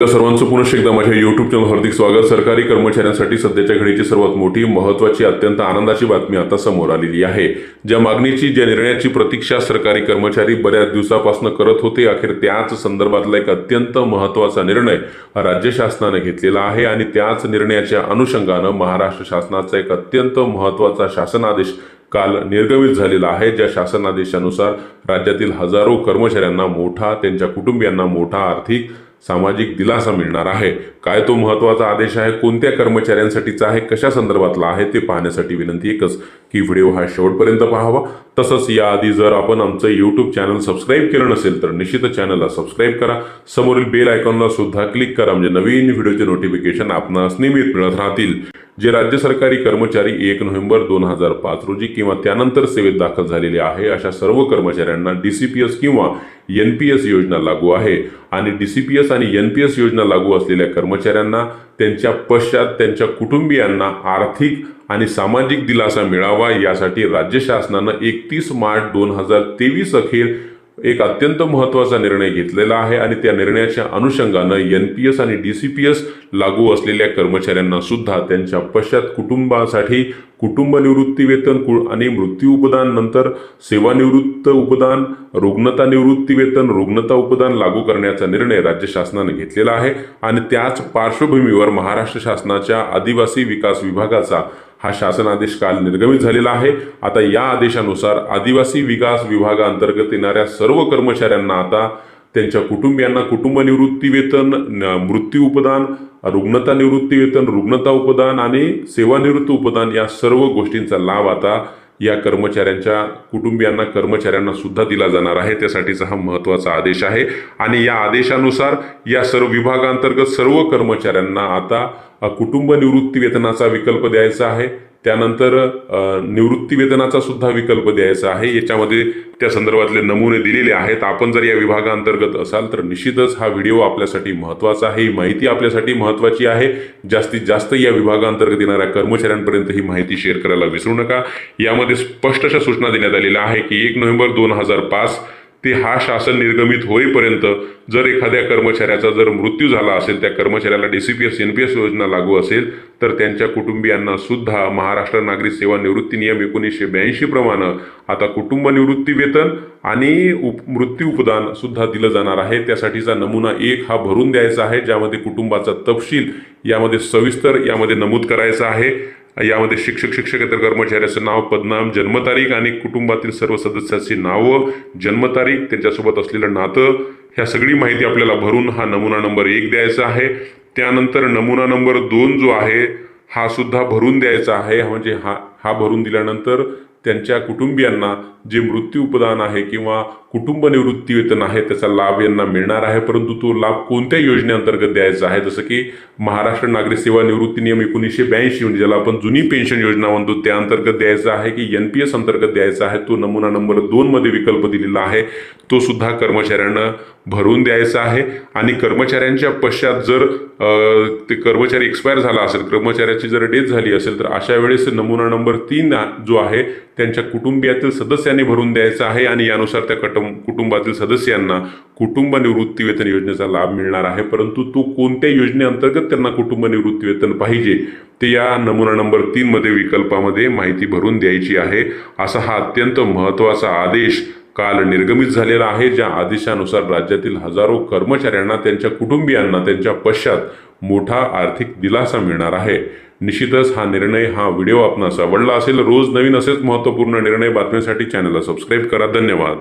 सर्वांचं पुनश एकदा माझ्या युट्यूब चॅनल हार्दिक स्वागत. सरकारी कर्मचाऱ्यांसाठी सध्याच्या घडीची सर्वात मोठी महत्वाची अत्यंत आनंदाची बातमी आता समोर आलेली आहे. ज्या मागणीची ज्या निर्णयाची प्रतीक्षा सरकारी कर्मचारी बऱ्याच दिवसापासून करत होते अखेर त्याच संदर्भातला एक अत्यंत महत्त्वाचा निर्णय राज्य शासनाने घेतलेला आहे आणि त्याच निर्णयाच्या अनुषंगानं महाराष्ट्र शासनाचा एक अत्यंत महत्त्वाचा शासनादेश काल निर्गमित झालेला आहे. ज्या शासनादेशानुसार राज्यातील हजारो कर्मचाऱ्यांना मोठा त्यांच्या कुटुंबियांना मोठा आर्थिक सामाजिक दिलासा मिळणार आहे. काय तो महत्त्वाचा आदेश आहे? कोणत्या कर्मचाऱ्यांसाठीचा आहे? कशा संदर्भातला आहे? ते पाहण्यासाठी विनंती एकच की व्हिडिओ हा शेवटपर्यंत पाहावा. तसंच याआधी जर आपण आमचं यूट्यूब चॅनल सबस्क्राईब केलं नसेल तर निश्चित चॅनलला सबस्क्राईब करा. समोरील बेल आयकॉनला सुद्धा क्लिक करा. म्हणजे नवीन व्हिडिओचे नोटिफिकेशन आपणास नियमित मिळत राहतील. जे राज्य सरकारी कर्मचारी एक नोव्हेंबर दोन हजार पाच रोजी किंवा त्यानंतर सेवेत दाखल झालेले आहे अशा सर्व कर्मचाऱ्यांना डीसीपीएस किंवा एन पी एस योजना लागू आहे. आणि डीसीपीएस आणि एन पी एस योजना लागू असलेल्या कर्मचाऱ्यांना त्यांच्या पश्चात त्यांच्या कुटुंबियांना आर्थिक आणि सामाजिक दिलासा मिळावा यासाठी राज्य शासनानं एकतीस मार्च दोन हजार तेवीस अखेर एक अत्यंत महत्त्वाचा निर्णय घेतलेला आहे आणि त्या निर्णयाच्या अनुषंगानं एन पी एस आणि डी सी पी एस लागू असलेल्या कर्मचाऱ्यांना सुद्धा त्यांच्या पश्चात कुटुंबासाठी कुटुंब निवृत्ती वेतन कु आणि मृत्यू उपदान नंतर सेवानिवृत्त उपदान रुग्णता निवृत्ती वेतन रुग्णता उपदान लागू करण्याचा निर्णय राज्य शासनाने घेतलेला आहे. आणि त्याच पार्श्वभूमीवर महाराष्ट्र शासनाच्या आदिवासी विकास विभागाचा हा शासन आदेश काल निर्गमित झालेला आहे. आता या आदेशानुसार आदिवासी विकास विभागाअंतर्गत येणाऱ्या सर्व कर्मचाऱ्यांना आता त्यांच्या कुटुंबियांना कुटुंब निवृत्ती वेतन मृत्यू उपदान रुग्णता निवृत्ती वेतन रुग्णता उपदान आणि सेवानिवृत्त उपदान या सर्व गोष्टींचा लाभ आता या कर्मचाऱ्यांच्या कुटुंबियांना कर्मचाऱ्यांना सुद्धा दिला जाणार आहे. त्यासाठीचा हा महत्त्वाचा आदेश आहे. आणि या आदेशानुसार या सर्व विभागांतर्गत सर्व कर्मचाऱ्यांना आता कुटुंब निवृत्ती वेतनाचा विकल्प द्यायचा आहे. त्यानंतर निवृत्ती वेतनाचा सुद्धा विकल्प द्यायचा आहे. याच्यामध्ये त्या संदर्भातले नमुने दिलेले आहेत. आपण जर या विभागाअंतर्गत असाल तर निश्चितच हा व्हिडिओ आपल्यासाठी महत्त्वाचा आहे. ही माहिती आपल्यासाठी महत्त्वाची आहे. जास्तीत जास्त या विभागाअंतर्गत येणाऱ्या कर्मचाऱ्यांपर्यंत ही माहिती शेअर करायला विसरू नका. यामध्ये स्पष्ट अशा सूचना देण्यात आलेल्या आहे की एक नोव्हेंबर दोन हजार पाच ते हा शासन निर्गमित होईपर्यंत जर एखाद्या कर्मचाऱ्याचा जर मृत्यू झाला असेल त्या कर्मचाऱ्याला D C P S N P S योजना लागू असेल तर त्यांच्या कुटुंबियांना सुद्धा महाराष्ट्र नागरिक सेवा निवृत्ती नियम एकोणीसशे ब्याऐंशी प्रमाणे आता कुटुंब निवृत्ती वेतन आणि उप मृत्यू उपदान सुद्धा दिलं जाणार आहे. त्यासाठीचा नमुना एक हा भरून द्यायचा आहे ज्यामध्ये कुटुंबाचा तपशील यामध्ये सविस्तर यामध्ये नमूद करायचा आहे. यामध्ये शिक्षक शिक्षकेतर कर्मचाऱ्याचं नाव पदनाम जन्मतारीख आणि कुटुंबातील सर्व सदस्याची नावं जन्मतारीख त्यांच्यासोबत असलेलं नातं ह्या सगळी माहिती आपल्याला भरून हा नमुना नंबर एक द्यायचा आहे. त्यानंतर नमुना नंबर दोन जो आहे हा सुद्धा भरून द्यायचा आहे. म्हणजे हा हा भरून दिल्यानंतर त्यांच्या कुटुंबियांना जे मृत्यू उपदान आहे किंवा कुटुंब निवृत्ती वेतन आहे त्याचा लाभ यांना मिळणार आहे. परंतु तो लाभ कोणत्या योजनेअंतर्गत द्यायचा आहे? जसं की महाराष्ट्र नागरिक सेवा निवृत्ती नियम एकोणीसशे ब्याऐंशी म्हणजे ज्याला आपण जुनी पेन्शन योजना म्हणतो त्या अंतर्गत द्यायचा आहे की एन पी एस अंतर्गत द्यायचा आहे? तो नमुना नंबर दोन मध्ये विकल्प दिलेला आहे. तो सुद्धा कर्मचाऱ्यांना भरून द्यायचा आहे. आणि कर्मचाऱ्यांच्या पश्चात जर ते कर्मचारी एक्सपायर झाला असेल कर्मचाऱ्याची जर डेथ झाली असेल तर अशा वेळेस नमुना नंबर तीन जो आहे त्यांच्या कुटुंबियातील सदस्यांनी भरून द्यायचा आहे आणि यानुसार त्या कटुं कुटुंबातील सदस्यांना कुटुंब निवृत्तीवेतन योजनेचा लाभ मिळणार आहे. परंतु तो कोणत्या योजनेअंतर्गत त्यांना कुटुंब निवृत्तीवेतन पाहिजे ते या नमुना नंबर तीन मध्ये विकल्पामध्ये माहिती भरून द्यायची आहे असा हा अत्यंत महत्त्वाचा आदेश काल निर्गमित झालेला आहे ज्या आदेशानुसार राज्यातील हजारो कर्मचाऱ्यांना त्यांच्या कुटुंबियांना त्यांच्या पश्चात मोठा आर्थिक दिलासा मिळणार आहे. निश्चितच हा निर्णय हा व्हिडिओ आपणास आवडला असेल रोज नवीन असेच महत्त्वपूर्ण निर्णय बातम्यांसाठी चॅनलला सबस्क्राईब करा. धन्यवाद.